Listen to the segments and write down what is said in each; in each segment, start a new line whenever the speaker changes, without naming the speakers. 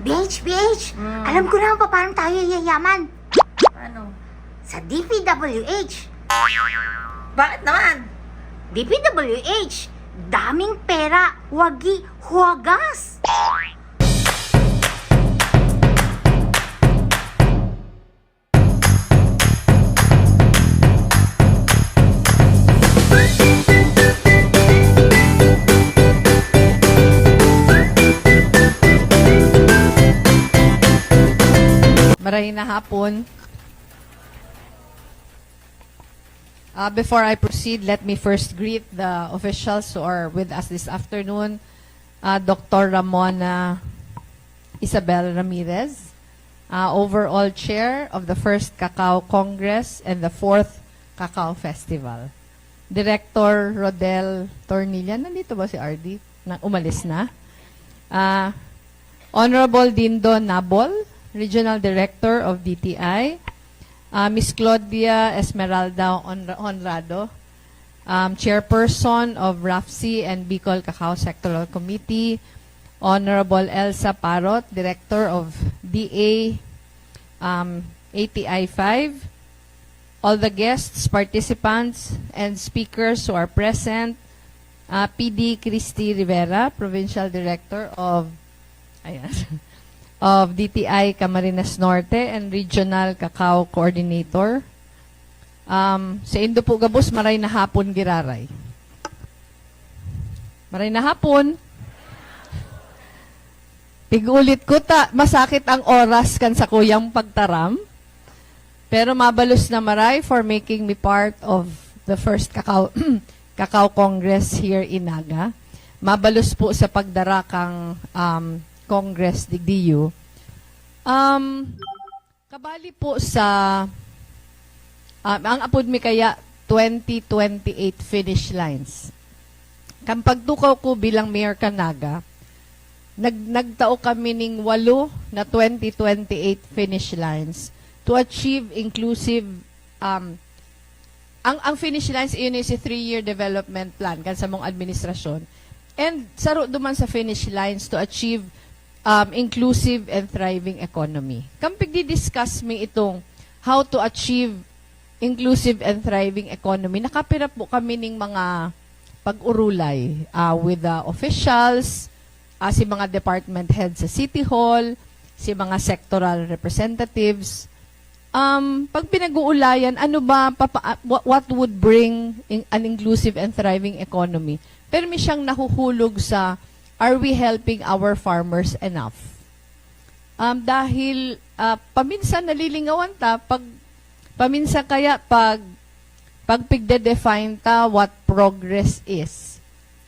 BH, BH,
Mm.
alam ko na kung paano tayo yayaman.
Ano?
Sa DPWH.
Bakit naman?
DPWH, daming pera, wagi, huwagas.
Maray na hapon. Uh, before I proceed, let me first greet the officials who are with us this afternoon. Uh, Dr. Ramona Isabel Ramirez, uh, overall chair of the first Cacao Congress and the fourth Cacao Festival. Director Rodel Tornilla, nandito ba si RD? Na, umalis na. Uh, Honorable Dindo Nabol, Regional Director of DTI. Uh, Ms. Claudia Esmeralda Honra- Honrado, um, Chairperson of RAFC and Bicol Cacao Sectoral Committee. Honorable Elsa Parot, Director of DA um, ATI 5. All the guests, participants, and speakers who are present. Uh, PD Christy Rivera, Provincial Director of ayan, of DTI Camarines Norte and Regional Cacao Coordinator. Um, sa Indo po gabos, maray na hapon giraray. Maray na hapon. Tigulit ko ta, masakit ang oras kan sa kuyang pagtaram. Pero mabalos na maray for making me part of the first Cacao, Cacao Congress here in Naga. Mabalos po sa pagdara kang um, Congress digdiyo. Um, kabali po sa um, ang apod mi kaya 2028 finish lines. Kan pagtukaw ko bilang Mayor Kanaga, nag nagtao kami ning walo na 2028 finish lines to achieve inclusive um, ang ang finish lines iyon is a three-year development plan kan sa mong administrasyon. And saro duman sa finish lines to achieve um, inclusive and thriving economy. Kampig di-discuss mi itong how to achieve inclusive and thriving economy. Nakapira po kami ning mga pag-urulay uh, with the officials, uh, si mga department heads sa City Hall, si mga sectoral representatives. Um, pag pinag-uulayan, ano ba, papa, what, what would bring in, an inclusive and thriving economy? Pero may siyang nahuhulog sa, are we helping our farmers enough? Um, dahil uh, paminsan nalilingawan ta, pag, paminsan kaya pag, pag pigde-define ta what progress is,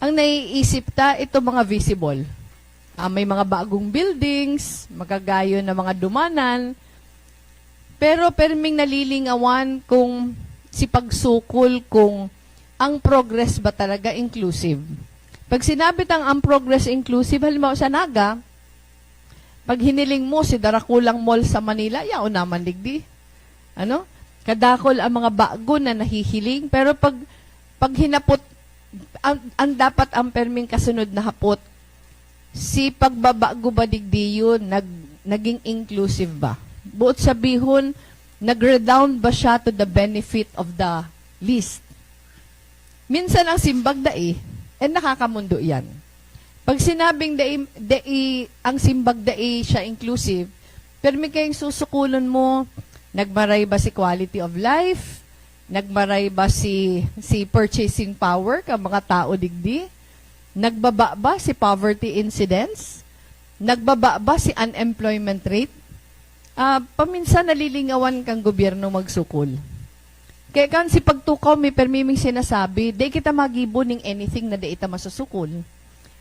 ang naiisip ta, ito mga visible. Ah, may mga bagong buildings, magagayo na mga dumanan, pero perming nalilingawan kung si pagsukol kung ang progress ba talaga inclusive. Pag sinabi tang ang progress inclusive, halimbawa sa Naga, pag hiniling mo si Darakulang Mall sa Manila, yao naman digdi. Ano? Kadakol ang mga bago na nahihiling, pero pag pag hinapot ang, ang dapat ang perming kasunod na hapot, si pagbabago ba digdi yun, nag, naging inclusive ba? Buot sabihon, nag-redound ba siya to the benefit of the least? Minsan ang simbag dai, eh nakakamundo yan. Pag sinabing dai, dai, ang simbag dai siya inclusive, pero may kayong susukulon mo, nagmaray ba si quality of life? Nagmaray ba si, si purchasing power ka mga tao digdi? Nagbaba ba si poverty incidence? Nagbaba ba si unemployment rate? Ah, paminsan nalilingawan kang gobyerno magsukol. Kaya kan si pagtukaw may permiming sinasabi, di kita magibo ning anything na di ita masusukol.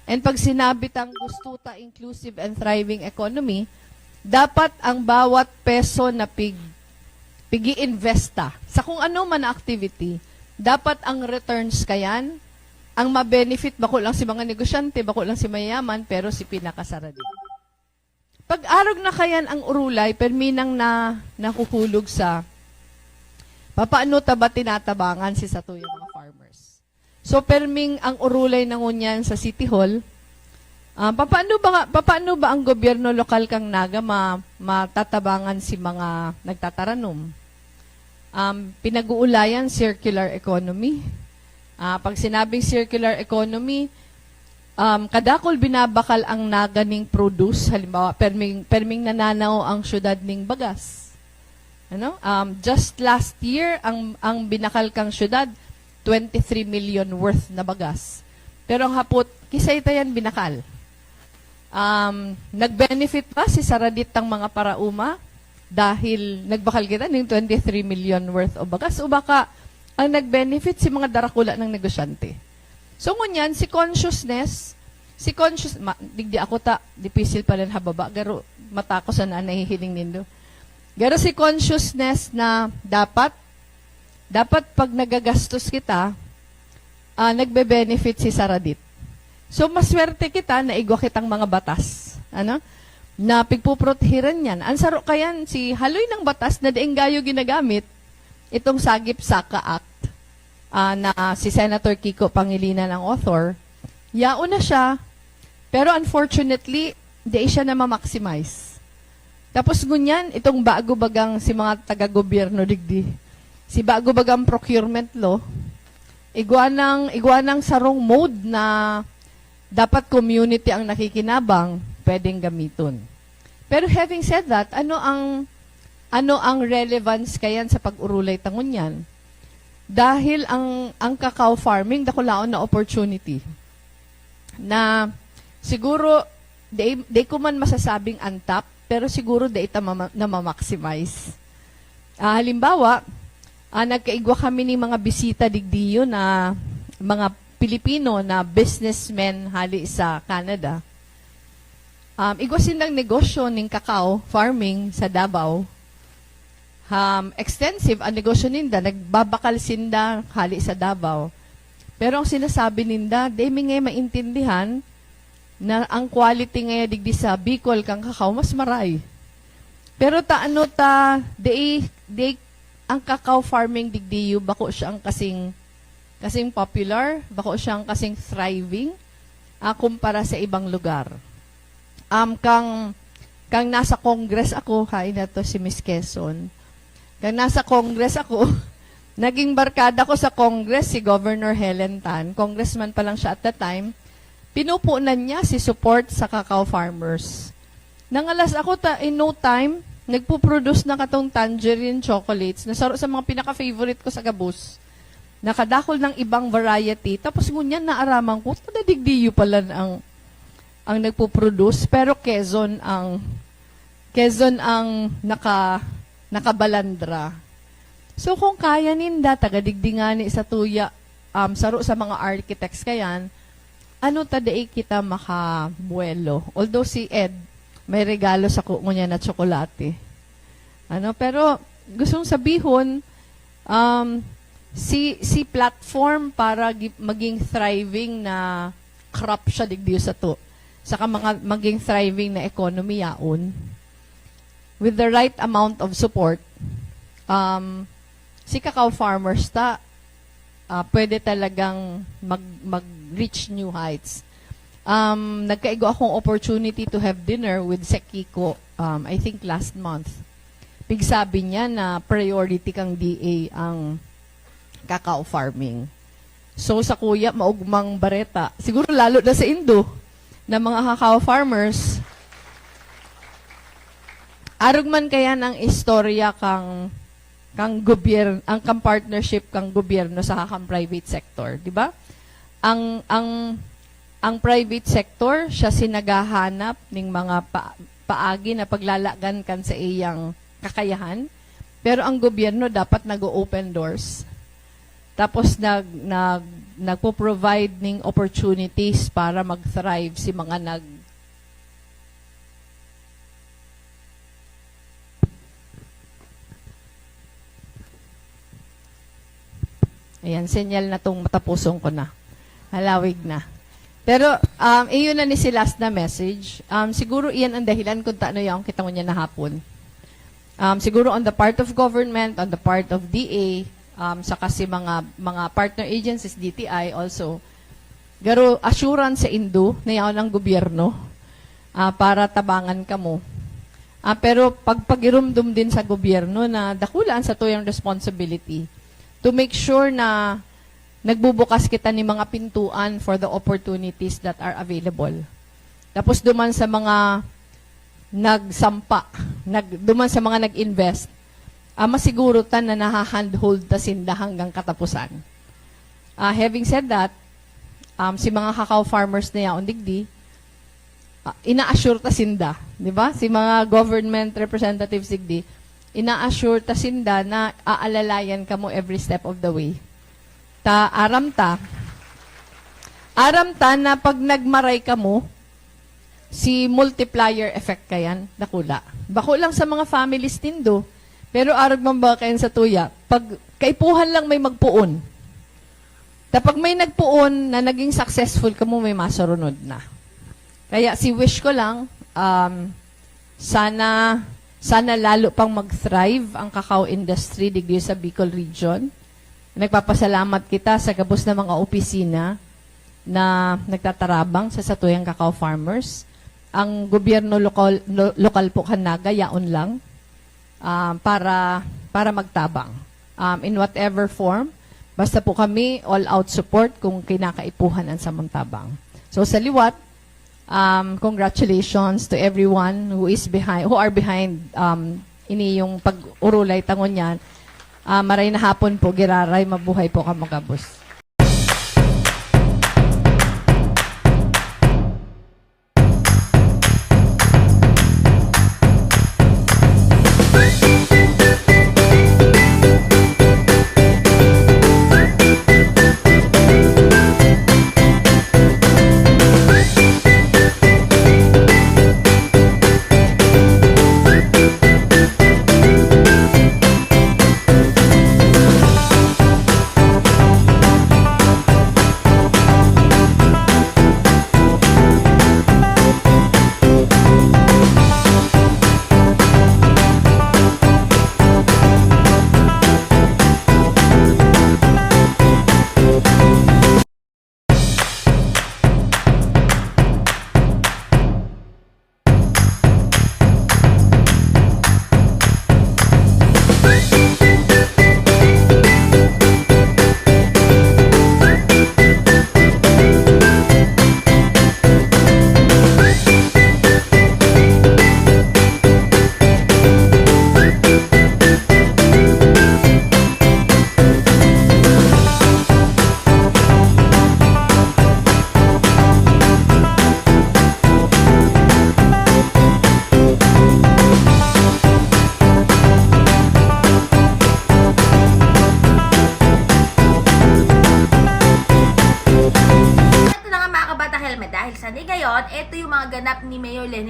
And pag sinabi tang gusto ta inclusive and thriving economy, dapat ang bawat peso na pig pigi-investa sa kung ano man na activity, dapat ang returns kayan, ang ma-benefit bako lang si mga negosyante, bako lang si mayaman, pero si pinakasara din. Pag-arog na kayan ang urulay, perminang na nakuhulog sa papaano ta ba tinatabangan si sa tuyong mga farmers. So, perming ang urulay ng unyan sa City Hall, Ah, papaano ba papaano ba ang gobyerno lokal kang Naga ma, matatabangan si mga nagtataranom? Um, pinag-uulayan circular economy. Ah, pag sinabing circular economy, um, kadakol binabakal ang naga ning produce, halimbawa, perming, perming nananaw ang syudad ning bagas. Ano? Um, just last year, ang, ang binakal kang syudad, 23 million worth na bagas. Pero ang hapot, kisay tayan binakal. Um, nag-benefit pa si Saradit ng mga parauma dahil nagbakal kita ng 23 million worth of bagas o baka ang nag-benefit si mga darakula ng negosyante. So ngunyan, si consciousness, si conscious, ma, digdi ako ta, dipisil pala na hababa, garo mata ko sa na nahihiling nindo. Garo si consciousness na dapat, dapat pag nagagastos kita, ah, nagbe-benefit si Saradit. So, maswerte kita na igwa kitang mga batas. Ano? Na pigpuprotehiran yan. Ang saro kayan, si haloy ng batas na daing gayo ginagamit, itong Sagip Saka Act, ah, na si Senator Kiko Pangilinan ang author, yao na siya, pero unfortunately, di siya na ma-maximize. Tapos ngunyan, itong bago bagang si mga taga-gobyerno digdi, si bago bagang procurement law, igwa ng, igwa ng sarong mode na dapat community ang nakikinabang, pwedeng gamiton. Pero having said that, ano ang ano ang relevance kayan sa pag-urulay tangon yan? Dahil ang ang cacao farming dakulaon na opportunity na siguro di, di ko man masasabing untap pero siguro di ita mama, na ma-maximize. Ah, halimbawa, ah, nagkaigwa kami ni mga bisita digdiyo na mga Pilipino na businessmen hali sa Canada. Um, igwa silang negosyo ng cacao farming sa Davao. Um, extensive ang negosyo ninda, nagbabakal sinda hali sa Davao. Pero ang sinasabi ninda, di mi ngay maintindihan na ang quality ngay digdi sa Bicol kang cacao mas maray. Pero ta ano ta, di, di ang cacao farming digdiyo bako siya ang kasing kasing popular, bako siyang kasing thriving ah, kumpara sa ibang lugar. Um, kang, kang nasa Congress ako, hain na to si Miss Quezon, kang nasa Congress ako, naging barkada ko sa Congress si Governor Helen Tan, congressman pa lang siya at the time, pinupunan niya si support sa cacao farmers. Nangalas ako ta, in no time, nagpo-produce na katong tangerine chocolates na saro sa mga pinaka-favorite ko sa gabus nakadakol ng ibang variety. Tapos ngunyan naaraman ko, tadadigdiyo pala ang ang nagpo-produce pero Quezon ang Quezon ang naka nakabalandra. So kung kaya ninda tagadigdingani sa tuya um, saro sa mga architects kayan, ano tadai kita makabuelo. Although si Ed may regalo sa kuko niya na tsokolate. Ano, pero gustong sabihon um, si si platform para gi- maging thriving na crop siya digdiyo sa to. Saka mga maging thriving na economy yaon. With the right amount of support, um, si cacao farmers ta ah, pwede talagang mag, mag-reach new heights. Um, nagkaigo akong opportunity to have dinner with Sekiko, um, I think last month. Pigsabi niya na priority kang DA ang cacao farming. So sa kuya, maugmang bareta. Siguro lalo na sa Indo, na mga cacao farmers, arog man kaya ng istorya kang kang gobyerno, ang kang partnership kang gobyerno sa kang private sector, di ba? Ang ang ang private sector siya sinagahanap ng mga pa, paagi na paglalagan kan sa iyang kakayahan. Pero ang gobyerno dapat nag-open doors tapos nag nag nagpo-provide ng opportunities para mag-thrive si mga nag Ayan, senyal na tong matapusong ko na. Halawig na. Pero, um, iyon na ni si last na message. Um, siguro iyan ang dahilan kung taano yung kita mo niya na hapon. Um, siguro on the part of government, on the part of DA, um, sa kasi mga mga partner agencies, DTI also, garo assurance sa Indo na yaon ng gobyerno ah, para tabangan ka mo. Ah, pero pag pagirumdum din sa gobyerno na dakulaan sa tuyang responsibility to make sure na nagbubukas kita ni mga pintuan for the opportunities that are available. Tapos duman sa mga nagsampa, nag, duman sa mga nag-invest, ah, masiguro ta na nahahandhold ta sinda hanggang katapusan. Ah, having said that, um, si mga cacao farmers na yaon digdi, ah, ina-assure ta sinda, di ba? Si mga government representatives digdi, ina-assure ta sinda na aalalayan ka mo every step of the way. Ta aram ta, aram ta na pag nagmaray ka mo, si multiplier effect kayan, nakula. Bako lang sa mga families tindo, pero arag man ba kayan sa tuya, pag kaipuhan lang may magpuon, Tapag may nagpuon na naging successful ka mo, may masurunod na. Kaya si wish ko lang, um, sana, sana lalo pang mag-thrive ang cacao industry digdi sa Bicol region. Nagpapasalamat kita sa gabos na mga opisina na nagtatarabang sa satuyang cacao farmers. Ang gobyerno lokal, lo- lokal po kanaga, yaon lang, um, para, para magtabang. Um, in whatever form, Basta po kami all-out support kung kinakaipuhan ang samantabang. So sa liwat, um, congratulations to everyone who is behind, who are behind um, ini yung pag-urulay tangon yan. Uh, maray na hapon po, giraray, mabuhay po ka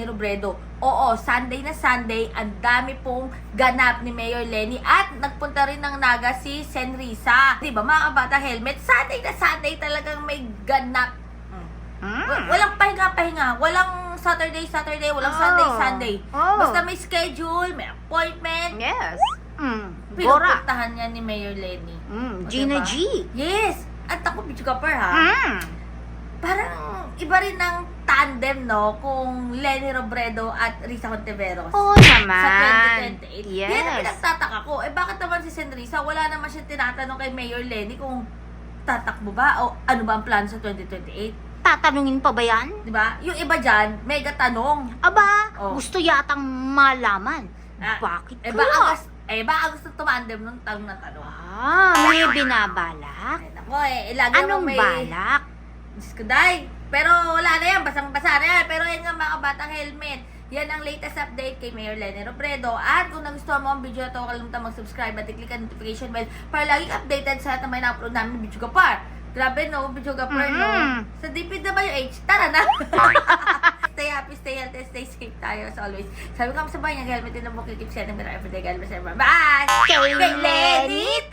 Robredo. Oo, Sunday na Sunday, ang dami pong ganap ni Mayor Lenny at nagpunta rin ng naga si Senrisa. Di ba mga kabata helmet, Sunday na Sunday talagang may ganap.
Mm.
Wa- Walang pahinga-pahinga, walang Saturday, Saturday, walang
Oh.
Sunday, Sunday.
Oh.
Basta may schedule, may appointment.
Yes. Mm.
Pinupuntahan niya ni Mayor Lenny.
Mm.
O,
Gina
diba?
G.
Yes! At ako, Bitch Gapper ha.
Mm.
Parang iba rin ng tandem, no? Kung Lenny Robredo at Risa Contiveros.
Oo naman.
Sa 2028.
Yes.
Yan ang pinagtataka ko. Eh, bakit naman si Senrisa, wala naman siya tinatanong kay Mayor Lenny kung tatakbo ba o ano ba ang plan sa 2028?
Tatanungin pa ba yan?
Di ba? Yung iba dyan, mega tanong.
Aba,
Oh.
gusto yatang malaman.
Ah,
Bakit
Eh, baka gusto, eh, baka gusto tumandem nung tanong na tanong.
Ah, may binabalak?
Ay, nako eh, lagi
Anong
may...
balak?
Diyos ko, day. Pero wala na yan, basang-basa na yan. Pero yan nga mga batang helmet. Yan ang latest update kay Mayor Lenny Robredo. At kung nagustuhan mo ang video na to, huwag kalimutan mag-subscribe at i-click ang notification bell para laging updated sa lahat ng may na-upload namin ng video kapar. Grabe no, video kapar no.
Mhm.
Sa DPWH, tara na! stay happy, stay healthy, stay safe tayo as always. Sabi ko sa bahay helmet din ang bukid, keep setting better everyday. God bless everyone. Bye! Kay Lenny